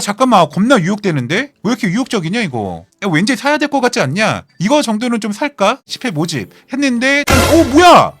야 잠깐만. 겁나 유혹되는데? 왜 이렇게 유혹적이냐 이거? 야 왠지 사야 될 것 같지 않냐? 이거 정도는 좀 살까? 10회 모집 했는데 오 뭐야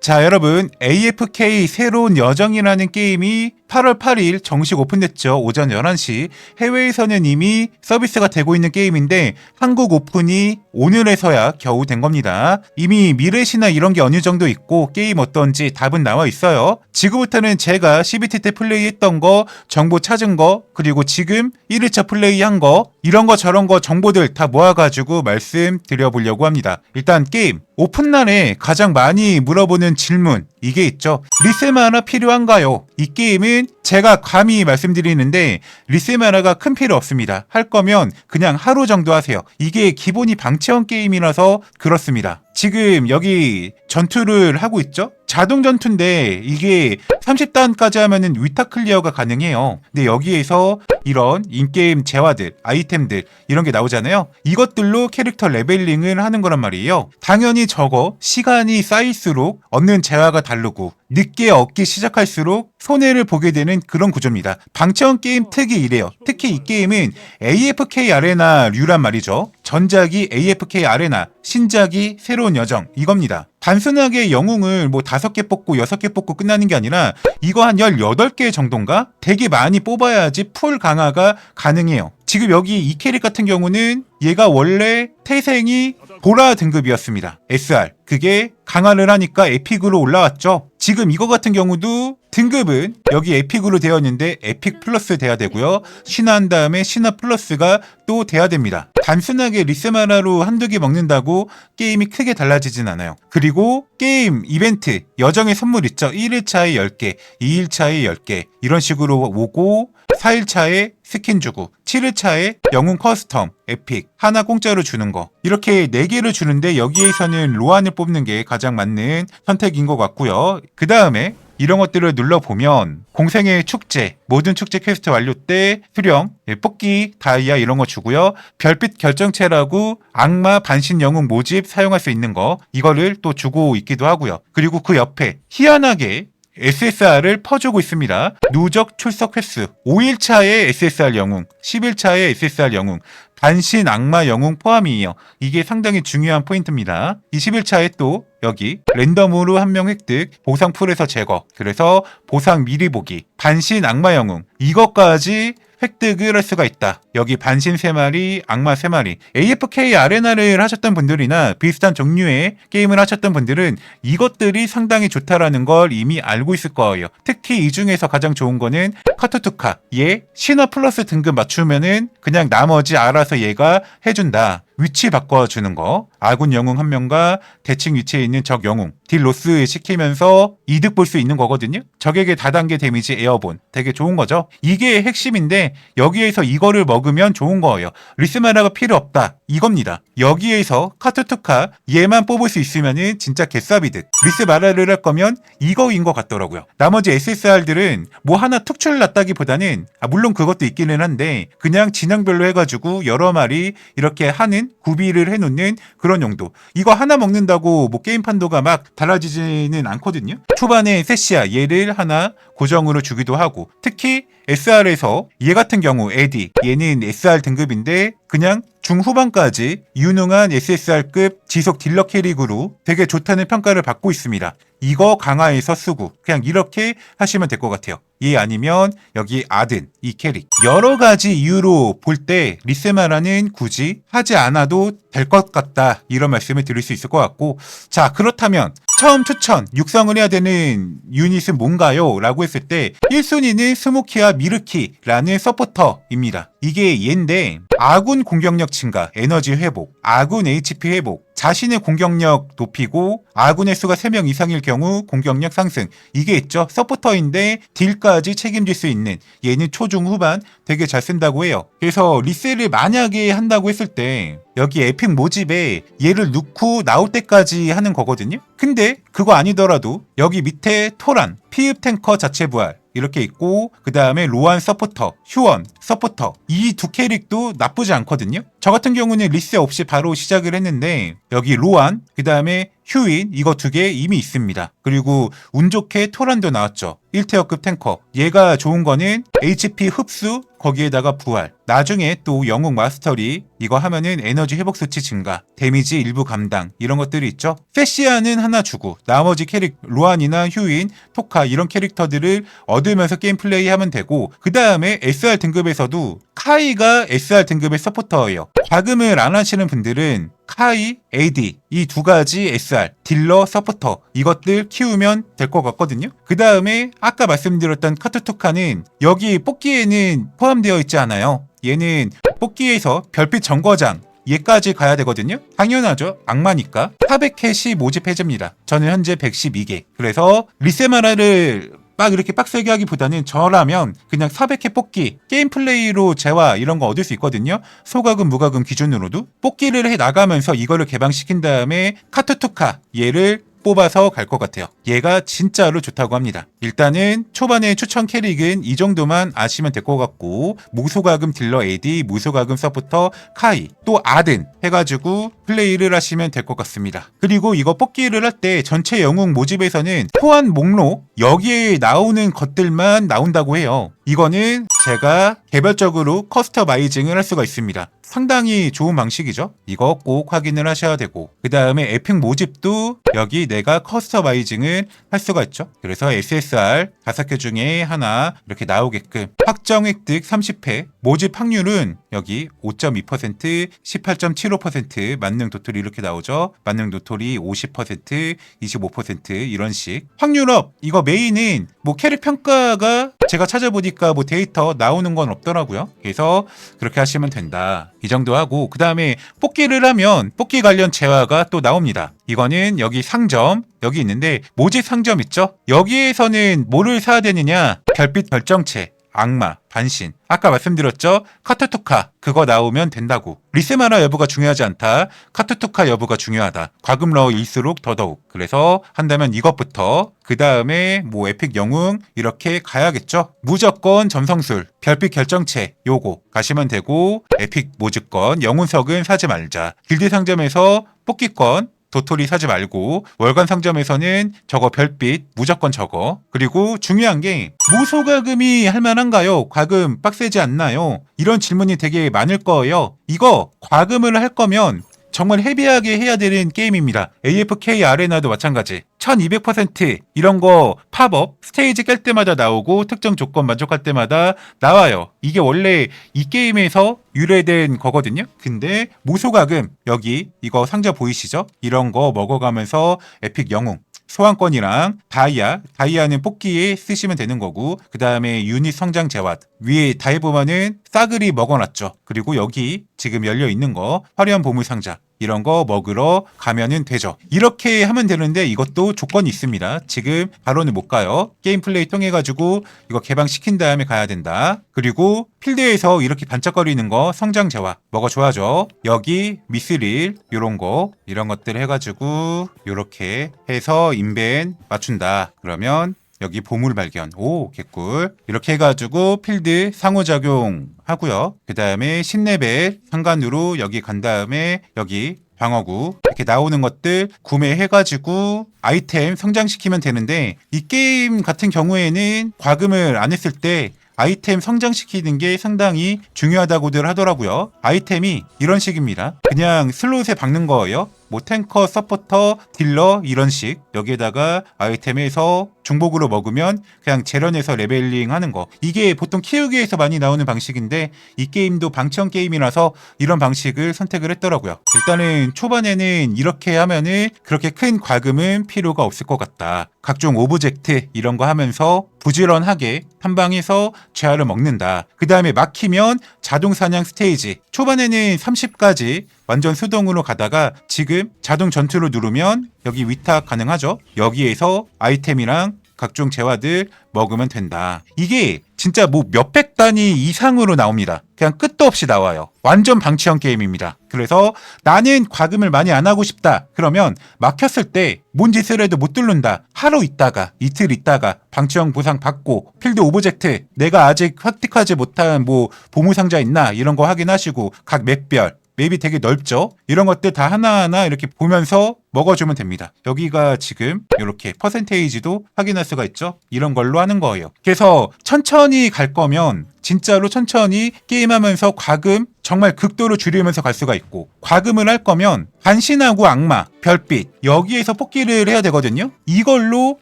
자 여러분 AFK 새로운 여정이라는 게임이 8월 8일 정식 오픈됐죠. 오전 11시. 해외에서는 이미 서비스가 되고 있는 게임인데 한국 오픈이 오늘에서야 겨우 된 겁니다. 이미 미래시나 이런 게 어느 정도 있고 게임 어떤지 답은 나와 있어요. 지금부터는 제가 CBT 때 플레이했던 거 정보 찾은 거 그리고 지금 1일차 플레이한 거 이런 거 저런 거 정보들 다 모아가지고 말씀드려보려고 합니다. 일단 게임 오픈날에 가장 많이 물어보는 질문 이게 있죠. 리셈 하나 필요한가요? 이 게임은 제가 감히 말씀드리는데 리셈 하나가 큰 필요 없습니다. 할 거면 그냥 하루 정도 하세요. 이게 기본이 방치형 게임이라서 그렇습니다. 지금 여기 전투를 하고 있죠? 자동 전투인데 이게 30단까지 하면은 위탁 클리어가 가능해요. 근데 여기에서 이런 인게임 재화들, 아이템들 이런 게 나오잖아요. 이것들로 캐릭터 레벨링을 하는 거란 말이에요. 당연히 저거 시간이 쌓일수록 얻는 재화가 다르고 늦게 얻기 시작할수록 손해를 보게 되는 그런 구조입니다. 방치형 게임 특이 이래요. 특히 이 게임은 AFK 아레나 류란 말이죠. 전작이 AFK 아레나, 신작이 새로운 여정 이겁니다. 단순하게 영웅을 뭐 다섯 개 뽑고 여섯 개 뽑고 끝나는 게 아니라 이거 한 18개 정도인가? 되게 많이 뽑아야지 풀 강화가 가능해요. 지금 여기 이 캐릭 같은 경우는 얘가 원래 태생이 보라 등급이었습니다. SR. 그게 강화를 하니까 에픽으로 올라왔죠. 지금 이거 같은 경우도 등급은 여기 에픽으로 되어 있는데 에픽 플러스 돼야 되고요. 신화한 다음에 신화 플러스가 또 돼야 됩니다. 단순하게 리스마라로 한두 개 먹는다고 게임이 크게 달라지진 않아요. 그리고 게임 이벤트 여정의 선물 있죠. 1일차에 10개, 2일차에 10개 이런 식으로 오고 4일차에 스킨 주고 7일차에 영웅 커스텀, 에픽 하나 공짜로 주는 거 이렇게 4개를 주는데 여기에서는 로안을 뽑는 게 가장 맞는 선택인 것 같고요. 그 다음에 이런 것들을 눌러보면 공생의 축제, 모든 축제 퀘스트 완료 때 수령, 예, 뽑기, 다이아 이런 거 주고요. 별빛 결정체라고 악마 반신 영웅 모집 사용할 수 있는 거 이거를 또 주고 있기도 하고요. 그리고 그 옆에 희한하게 SSR을 퍼주고 있습니다. 누적 출석 횟수 5일차에 SSR 영웅, 10일차에 SSR 영웅, 반신 악마 영웅 포함이에요. 이게 상당히 중요한 포인트입니다. 21차에 또 여기 랜덤으로 한 명 획득, 보상 풀에서 제거, 그래서 보상 미리 보기, 반신 악마 영웅 이것까지 획득을 할 수가 있다. 여기 반신 3마리, 악마 3마리. AFK 아레나를 하셨던 분들이나 비슷한 종류의 게임을 하셨던 분들은 이것들이 상당히 좋다라는 걸 이미 알고 있을 거예요. 특히 이 중에서 가장 좋은 거는 카투투카. 얘 신화 플러스 등급 맞추면은 그냥 나머지 알아서 얘가 해준다. 위치 바꿔주는 거. 아군 영웅 한 명과 대칭 위치에 있는 적 영웅. 딜 로스 시키면서 이득 볼 수 있는 거거든요. 적에게 다단계 데미지 에어본. 되게 좋은 거죠. 이게 핵심인데 여기에서 이거를 먹으면 좋은 거예요. 리스마라가 필요 없다. 이겁니다. 여기에서 카투투카 얘만 뽑을 수 있으면은 진짜 개싸비득. 리스마라를 할 거면 이거인 것 같더라고요. 나머지 SSR들은 뭐 하나 특출 났다기보다는 아, 물론 그것도 있기는 한데 그냥 진영별로 해가지고 여러 마리 이렇게 하는 구비를 해놓는 그런 용도. 이거 하나 먹는다고 뭐 게임 판도가 막 달라지지는 않거든요. 초반에 세시아 얘를 하나 고정으로 주기도 하고 특히 SR에서 얘 같은 경우 에디 얘는 SR 등급인데 그냥 중후반까지 유능한 SSR급 지속 딜러 캐릭으로 되게 좋다는 평가를 받고 있습니다. 이거 강화해서 쓰고 그냥 이렇게 하시면 될 것 같아요. 얘 아니면 여기 아든 이 캐릭 여러 가지 이유로 볼 때 리세마라는 굳이 하지 않아도 될 것 같다 이런 말씀을 드릴 수 있을 것 같고 자 그렇다면 처음 추천 육성을 해야 되는 유닛은 뭔가요? 라고 했을 때 1순위는 스모키와 미르키라는 서포터입니다. 이게 얘인데 아군 공격력 증가, 에너지 회복, 아군 HP 회복, 자신의 공격력 높이고 아군의 수가 3명 이상일 경우 공격력 상승. 이게 있죠? 서포터인데 딜까지 책임질 수 있는. 얘는 초중 후반 되게 잘 쓴다고 해요. 그래서 리셀을 만약에 한다고 했을 때 여기 에픽 모집에 얘를 넣고 나올 때까지 하는 거거든요. 근데 그거 아니더라도 여기 밑에 토란 피읍 탱커 자체 부활 이렇게 있고 그 다음에 로안 서포터, 휴원 서포터 이 두 캐릭도 나쁘지 않거든요. 저 같은 경우는 리셋 없이 바로 시작을 했는데 여기 로안, 그 다음에 휴인 이거 두 개 이미 있습니다. 그리고 운 좋게 토란도 나왔죠. 1티어급 탱커. 얘가 좋은 거는 HP 흡수 거기에다가 부활. 나중에 또 영웅 마스터리 이거 하면은 에너지 회복 수치 증가, 데미지 일부 감당 이런 것들이 있죠. 세시아는 하나 주고 나머지 캐릭 로안이나 휴인, 토카 이런 캐릭터들을 얻으면서 게임 플레이 하면 되고 그 다음에 SR 등급에서도 카이가 SR 등급의 서포터예요. 자금을 안 하시는 분들은 카이, AD 이 두 가지 SR 딜러, 서포터 이것들 키우면 될 것 같거든요. 그 다음에 아까 말씀드렸던 카투투카는 여기 뽑기에는 포함되어 있지 않아요. 얘는 뽑기에서 별빛 정거장 얘까지 가야 되거든요. 당연하죠. 악마니까. 400캣이 모집해줍니다. 저는 현재 112개. 그래서 리세마라를 막 이렇게 빡세게 하기보다는 저라면 그냥 400회 뽑기, 게임 플레이로 재화 이런 거 얻을 수 있거든요. 소가금, 무가금 기준으로도. 뽑기를 해 나가면서 이거를 개방시킨 다음에 카투투카 얘를 뽑아서 갈 것 같아요. 얘가 진짜로 좋다고 합니다. 일단은 초반에 추천 캐릭은 이 정도만 아시면 될 것 같고 무소가금 딜러 AD, 무소가금 서포터 카이, 또 아든 해가지고 플레이를 하시면 될 것 같습니다. 그리고 이거 뽑기를 할 때 전체 영웅 모집에서는 포함 목록 여기에 나오는 것들만 나온다고 해요. 이거는 제가 개별적으로 커스터마이징을 할 수가 있습니다. 상당히 좋은 방식이죠. 이거 꼭 확인을 하셔야 되고 그 다음에 에픽 모집도 여기 내가 커스터마이징을 할 수가 있죠. 그래서 SSR 5개 중에 하나 이렇게 나오게끔 확정 획득 30회 모집 확률은 여기 5.2% 18.75% 만능 도토리 이렇게 나오죠. 만능 도토리 50% 25% 이런 식 확률업 이거 메인은 뭐 캐릭 평가가 제가 찾아보니까 뭐 데이터 나오는 건 없더라고요. 그래서 그렇게 하시면 된다. 이 정도 하고 그 다음에 뽑기를 하면 뽑기 관련 재화가 또 나옵니다. 이거는 여기 상점 여기 있는데 모집 상점 있죠? 여기에서는 뭐를 사야 되느냐? 별빛 결정체 악마, 반신. 아까 말씀드렸죠? 카투투카 그거 나오면 된다고. 리세마라 여부가 중요하지 않다. 카투투카 여부가 중요하다. 과금러일수록 더더욱. 그래서 한다면 이것부터 그 다음에 뭐 에픽 영웅 이렇게 가야겠죠. 무조건 전성술, 별빛 결정체 요거 가시면 되고 에픽 모집권, 영웅석은 사지 말자. 길드 상점에서 뽑기권 도토리 사지 말고 월간 상점에서는 저거 별빛 무조건 저거 그리고 중요한 게 무소가금이 할만한가요? 과금 빡세지 않나요? 이런 질문이 되게 많을 거예요. 이거 과금을 할 거면 정말 헤비하게 해야 되는 게임입니다. AFK 아레나도 마찬가지. 1200% 이런 거 팝업 스테이지 깰 때마다 나오고 특정 조건 만족할 때마다 나와요. 이게 원래 이 게임에서 유래된 거거든요. 근데 무소가금 여기 이거 상자 보이시죠? 이런 거 먹어가면서 에픽 영웅 소환권이랑 다이아, 다이아는 뽑기에 쓰시면 되는 거고 그 다음에 유닛 성장 재화 위에 다해 보면은 싸그리 먹어놨죠. 그리고 여기 지금 열려 있는 거 화려한 보물 상자 이런 거 먹으러 가면은 되죠. 이렇게 하면 되는데 이것도 조건이 있습니다. 지금 바로는 못 가요. 게임 플레이 통해 가지고 이거 개방시킨 다음에 가야 된다. 그리고 필드에서 이렇게 반짝거리는 거 성장 재화 뭐가 좋아져? 여기 미스릴 요런 거 이런 것들 해 가지고 요렇게 해서 인벤 맞춘다. 그러면 여기 보물 발견. 오, 개꿀. 이렇게 해가지고 필드 상호작용 하고요. 그 다음에 10레벨 상관으로 여기 간 다음에 여기 방어구 이렇게 나오는 것들 구매해가지고 아이템 성장시키면 되는데 이 게임 같은 경우에는 과금을 안 했을 때 아이템 성장시키는 게 상당히 중요하다고들 하더라고요. 아이템이 이런 식입니다. 그냥 슬롯에 박는 거예요. 뭐 탱커, 서포터, 딜러 이런 식 여기에다가 아이템에서 중복으로 먹으면 그냥 재련해서 레벨링 하는 거. 이게 보통 키우기에서 많이 나오는 방식인데 이 게임도 방치형 게임이라서 이런 방식을 선택을 했더라고요. 일단은 초반에는 이렇게 하면은 그렇게 큰 과금은 필요가 없을 것 같다. 각종 오브젝트 이런 거 하면서 부지런하게 한 방에서 재화를 먹는다. 그 다음에 막히면 자동 사냥 스테이지. 초반에는 30까지 완전 수동으로 가다가 지금 자동 전투로 누르면 여기 위탁 가능하죠. 여기에서 아이템이랑 각종 재화들 먹으면 된다. 이게 진짜 뭐 몇백 단위 이상으로 나옵니다. 그냥 끝도 없이 나와요. 완전 방치형 게임입니다. 그래서 나는 과금을 많이 안 하고 싶다. 그러면 막혔을 때 뭔 짓을 해도 못 뚫는다. 하루 있다가 이틀 있다가 방치형 보상 받고 필드 오브젝트 내가 아직 획득하지 못한 뭐 보물상자 있나 이런 거 확인하시고 각 맵별 맵이 되게 넓죠. 이런 것들 다 하나하나 이렇게 보면서 먹어주면 됩니다. 여기가 지금 이렇게 퍼센테이지도 확인할 수가 있죠. 이런 걸로 하는 거예요. 그래서 천천히 갈 거면 진짜로 천천히 게임하면서 과금 정말 극도로 줄이면서 갈 수가 있고 과금을 할 거면 간신하고 악마, 별빛 여기에서 뽑기를 해야 되거든요. 이걸로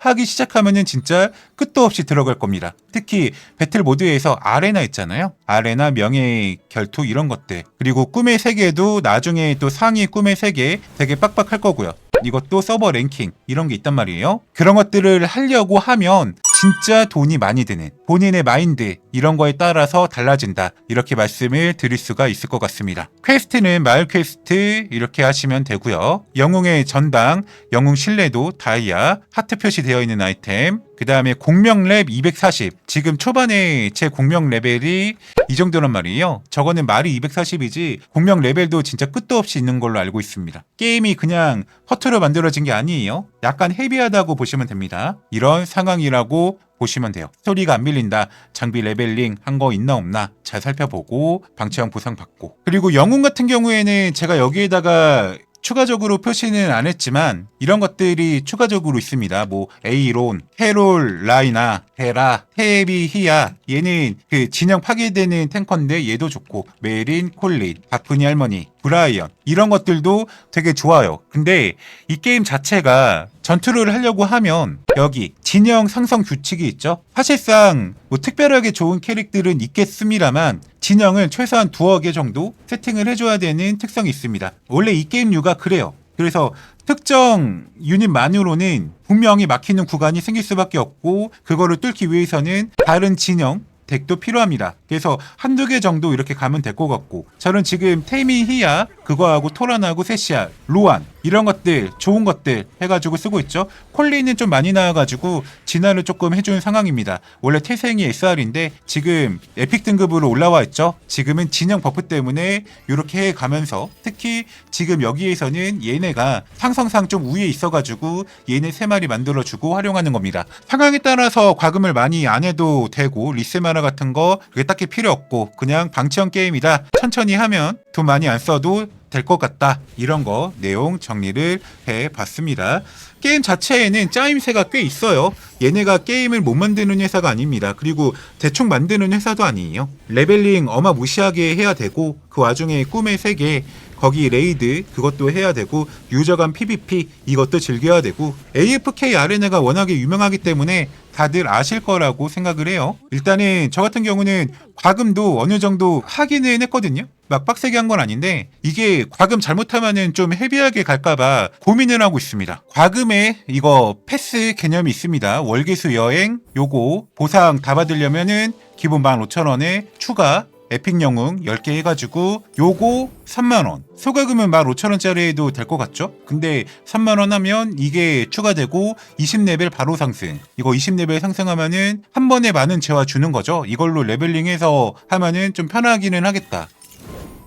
하기 시작하면은 진짜 끝도 없이 들어갈 겁니다. 특히 배틀 모드에서 아레나 있잖아요. 아레나, 명예 결투 이런 것들 그리고 꿈의 세계도 나중에 또 상위 꿈의 세계 되게 빡빡할 거고요. 이것도 서버 랭킹 이런 게 있단 말이에요. 그런 것들을 하려고 하면 진짜 돈이 많이 드는 본인의 마인드 이런 거에 따라서 달라진다 이렇게 말씀을 드릴 수가 있을 것 같습니다. 퀘스트는 마을 퀘스트 이렇게 하시면 되고요. 영웅의 전당, 영웅 신뢰도 다이아, 하트 표시되어 있는 아이템 그 다음에 공명 랩 240. 지금 초반에 제 공명 레벨이 이 정도란 말이에요. 저거는 말이 240이지 공명 레벨도 진짜 끝도 없이 있는 걸로 알고 있습니다. 게임이 그냥 허투루 만들어진 게 아니에요. 약간 헤비하다고 보시면 됩니다. 이런 상황이라고 보시면 돼요. 스토리가 안 밀린다. 장비 레벨링 한 거 있나 없나 잘 살펴보고 방치형 보상 받고. 그리고 영웅 같은 경우에는 제가 여기에다가 추가적으로 표시는 안 했지만 이런 것들이 추가적으로 있습니다. 뭐 에이론, 캐롤, 라이나, 헤라, 테비, 히야 얘는 그 진영 파괴되는 탱커인데 얘도 좋고 메린, 콜린, 바프니 할머니, 브라이언 이런 것들도 되게 좋아요. 근데 이 게임 자체가 전투를 하려고 하면 여기 진영 상성 규칙이 있죠. 사실상 뭐 특별하게 좋은 캐릭들은 있겠습니다만 진영을 최소한 두어 개 정도 세팅을 해줘야 되는 특성이 있습니다. 원래 이 게임류가 그래요. 그래서 특정 유닛만으로는 분명히 막히는 구간이 생길 수밖에 없고 그거를 뚫기 위해서는 다른 진영 덱도 필요합니다. 그래서 한두 개 정도 이렇게 가면 될 것 같고 저는 지금 테미 히야 그거하고 토란하고 세시아 로안 이런 것들 좋은 것들 해가지고 쓰고 있죠. 콜리는 좀 많이 나와가지고 진화를 조금 해주는 상황입니다. 원래 태생이 SR인데 지금 에픽 등급으로 올라와 있죠. 지금은 진영 버프 때문에 이렇게 가면서 특히 지금 여기에서는 얘네가 상성상 좀 위에 있어가지고 얘네 세 마리 만들어주고 활용하는 겁니다. 상황에 따라서 과금을 많이 안 해도 되고 리세 마나 같은 거 그게 딱히 필요 없고 그냥 방치형 게임이다. 천천히 하면 돈 많이 안 써도 될 것 같다. 이런 거 내용 정리를 해 봤습니다. 게임 자체에는 짜임새가 꽤 있어요. 얘네가 게임을 못 만드는 회사가 아닙니다. 그리고 대충 만드는 회사도 아니에요. 레벨링 어마무시하게 해야 되고 그 와중에 꿈의 세계 거기 레이드 그것도 해야 되고 유저 간 PVP 이것도 즐겨야 되고 AFK 아레나가 워낙에 유명하기 때문에 다들 아실 거라고 생각을 해요. 일단은 저 같은 경우는 과금도 어느 정도 하기는 했거든요. 막 빡세게 한 건 아닌데 이게 과금 잘못하면은 좀 헤비하게 갈까봐 고민을 하고 있습니다. 과금에 이거 패스 개념이 있습니다. 월계수 여행 요거 보상 다 받으려면은 기본 15,000원에 추가 에픽 영웅 10개 해가지고 요거 3만원. 소가금은 15,000원짜리 해도 될 것 같죠? 근데 3만원 하면 이게 추가되고 20레벨 바로 상승. 이거 20레벨 상승하면은 한 번에 많은 재화 주는 거죠? 이걸로 레벨링해서 하면은 좀 편하기는 하겠다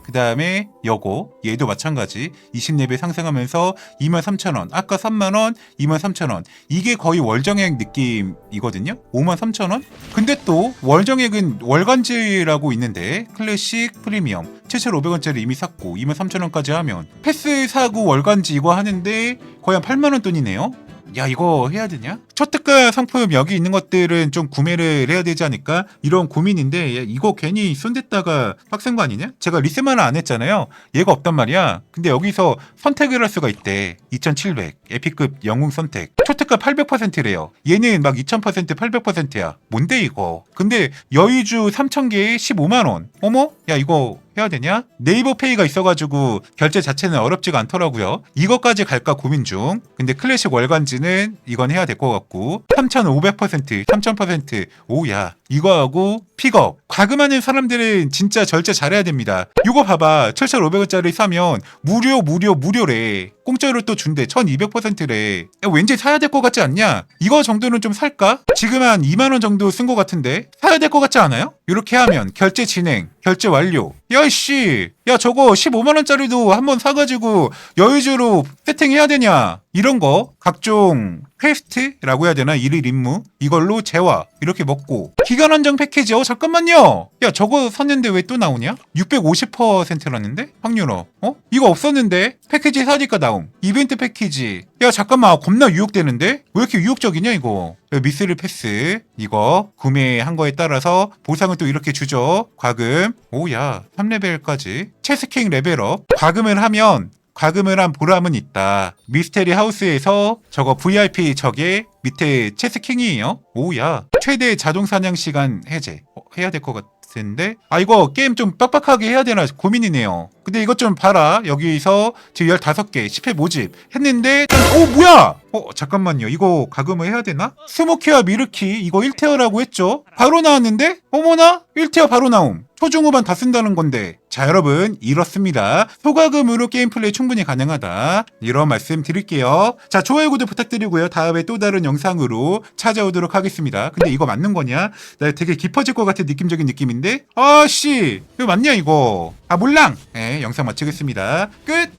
그 다음에 여고 얘도 마찬가지. 20레벨 상승하면서 23,000원 아까 3만원 23,000원. 이게 거의 월정액 느낌이거든요. 53,000원? 근데 또 월정액은 월간지라고 있는데 클래식 프리미엄. 7,500원짜리 이미 샀고 23,000원까지 하면 패스 사고 월간지 이거 하는데 거의 한 8만원 돈이네요 야 이거 해야 되냐? 초특가 상품 여기 있는 것들은 좀 구매를 해야 되지 않을까? 이런 고민인데 야, 이거 괜히 손댔다가 거 아니냐? 제가 리세만을 안 했잖아요. 얘가 없단 말이야. 근데 여기서 선택을 할 수가 있대. 2700 에피급 영웅 선택. 초특가 800%래요. 얘는 막 2000% 800%야. 뭔데 이거? 근데 여의주 3000개에 15만 원. 어머? 야 이거 해야 되냐? 네이버 페이가 있어가지고 결제 자체는 어렵지가 않더라고요. 이것까지 갈까 고민 중. 근데 클래식 월간지는 이건 해야 될 것 같고 3,500% 3,000% 오야 이거하고 픽업 과금하는 사람들은 진짜 절제 잘해야 됩니다. 이거 봐봐 7,500원짜리 사면 무료 무료 무료래. 공짜로 또 준대 1200%래. 야, 왠지 사야 될 것 같지 않냐? 이거 정도는 좀 살까? 지금 한 2만 원 정도 쓴 것 같은데 사야 될 것 같지 않아요? 이렇게 하면 결제 진행, 결제 완료. 야이씨, 야 저거 15만 원짜리도 한번 사가지고 여유주로 세팅해야 되냐? 이런 거? 각종 퀘스트라고 해야 되나? 일일 임무? 이걸로 재화 이렇게 먹고. 기간 한정 패키지 어 잠깐만요! 야 저거 샀는데 왜 또 나오냐? 650%라는데? 확률어. 어? 이거 없었는데? 패키지 사니까 나옴. 이벤트 패키지. 야 잠깐만 겁나 유혹되는데? 왜 이렇게 유혹적이냐 이거? 야, 미스릴 패스. 이거 구매한 거에 따라서 보상을 또 이렇게 주죠. 과금. 오야 3레벨까지 체스킹 레벨업 과금을 하면 과금을 한 보람은 있다. 미스테리 하우스에서 저거 VIP 저게 밑에 체스킹이에요. 오야. 최대 자동 사냥 시간 해제. 어, 해야 될 것 같 은데. 아 이거 게임 좀 빡빡하게 해야 되나 고민이네요. 근데 이것 좀 봐라. 여기서 지금 15개 10회 모집 했는데 오 뭐야? 어 잠깐만요. 이거 과금을 해야 되나? 스모키와 미르키 이거 1티어라고 했죠? 바로 나왔는데? 어머나? 1티어 바로 나옴. 초중후반 다 쓴다는 건데 자 여러분 이렇습니다 소과금으로 게임 플레이 충분히 가능하다 이런 말씀 드릴게요 자 좋아요 구독 부탁드리고요 다음에 또 다른 영상으로 찾아오도록 하겠습니다 근데 이거 맞는 거냐 나 되게 깊어질 것 같은 느낌적인 느낌인데 아씨 이거 맞냐 이거 아 몰랑 네 영상 마치겠습니다 끝